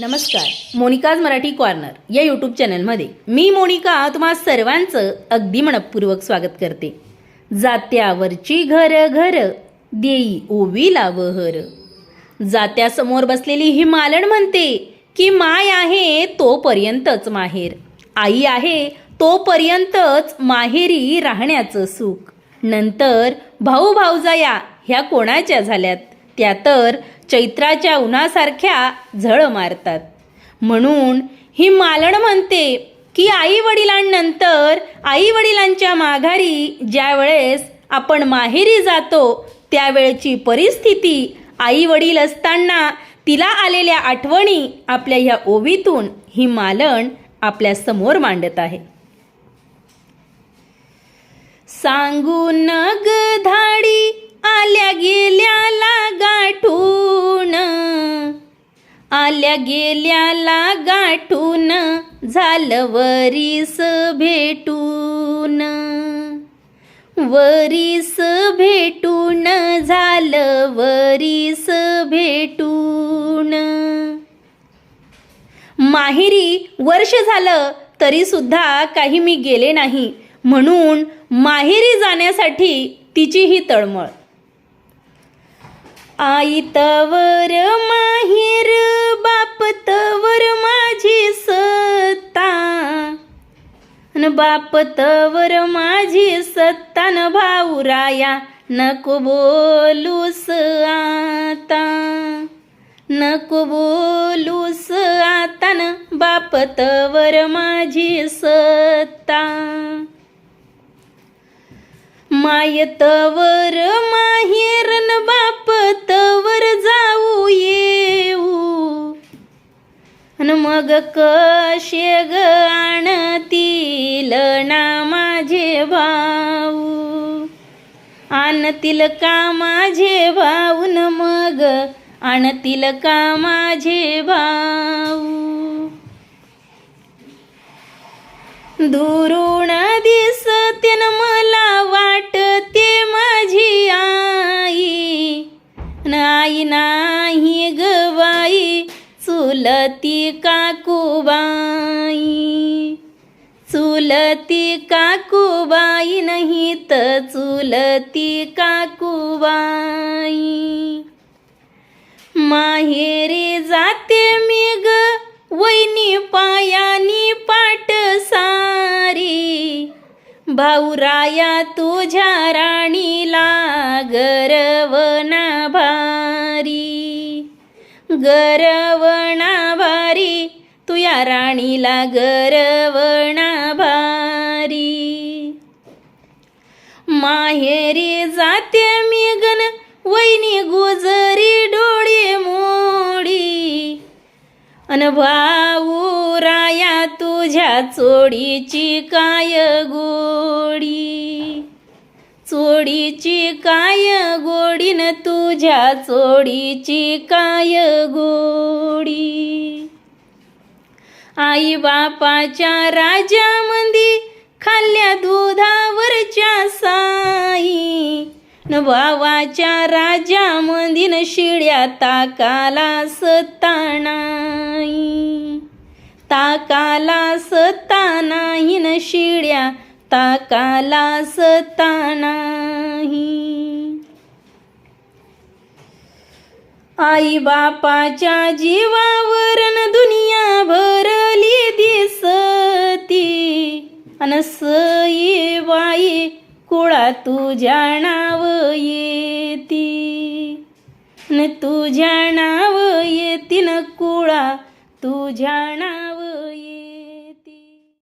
नमस्कार मोनिकाज मराठी कॉर्नर या यूट्यूब चॅनलमध्ये मी मोनिका तुम्हा सर्वांचं अगदी मनपूर्वक स्वागत करते. जात्यावरची घर घर देई ओवीला हर. जात्यासमोर बसलेली ही मालण म्हणते की माय आहे तोपर्यंतच माहेर. आई आहे तोपर्यंतच माहेरी राहण्याचं सुख. नंतर भाऊ भाऊजाया ह्या कोणाच्या झाल्यात? त्या तर चैत्राच्या उन्हासारख्या झळ मारतात. म्हणून ही मालण म्हणते की आई वडिलांनंतर आई वडिलांच्या माघारी ज्या वेळेस आपण माहेरी जातो त्यावेळची परिस्थिती आई वडील असताना तिला आलेल्या आठवणी आपल्या ह्या ओवीतून ही मालण आपल्यासमोर मांडत आहे. सांगून आल्या गेल्याला गाठून झालं वरीस भेटून. वरीस भेटून झालं वरीस भेटून. माहेरी वर्ष झालं तरी सुद्धा काही मी गेले नाही. म्हणून माहेरी जाण्यासाठी तिची ही तळमळ. आई तवर माही बापतवर माझी सत्ता. न बापतवर माझी सत्ता न भाऊराया नको बोलूस आता. नको बोलूस आता न बापतवर माझी सत्ता. मायतवर माहेरन बापतवर जा मग कशे ग आणतील ना माझे भाऊ? आणतील का माझे भाऊन मग? आणतील का माझे भाऊ? दुरून दिसते न मला वाटते माझी आई. नाही नाही गवाई बाई का काकूबाई. चुलती काकूबाई नाही तर चुलती काकूबाई. माहेरी जाते मी ग वैनी पायानी पाट सारी. भाऊराया तुझ्या राणीला गरवना भारी. गरवणा भारी. या राणीला गरवणा भारी माहेरी जाते मी गण वैनी गुजरी डोळे मोडी. अन भाऊ राया तुझ्या चोडीची काय गोडी? चोडीची काय गोडीन तुझ्या चोडीची काय गोडी? आई बापाच्या राजामंदी खाल्ल्या दुधावरच्या साई. न भावाच्या राजामंदी न शिड्या ताकाला सत्तानाई ताकाला सत्तानाही न शिड्या ताकाला सत्तानाही आई बापाच्या जीवावरन दुनिया भरली दिसती. अन सई बाई कुळा तुझ्या नाव येती. न तुझ्या नाव येती न कुळा तुझ्या नाव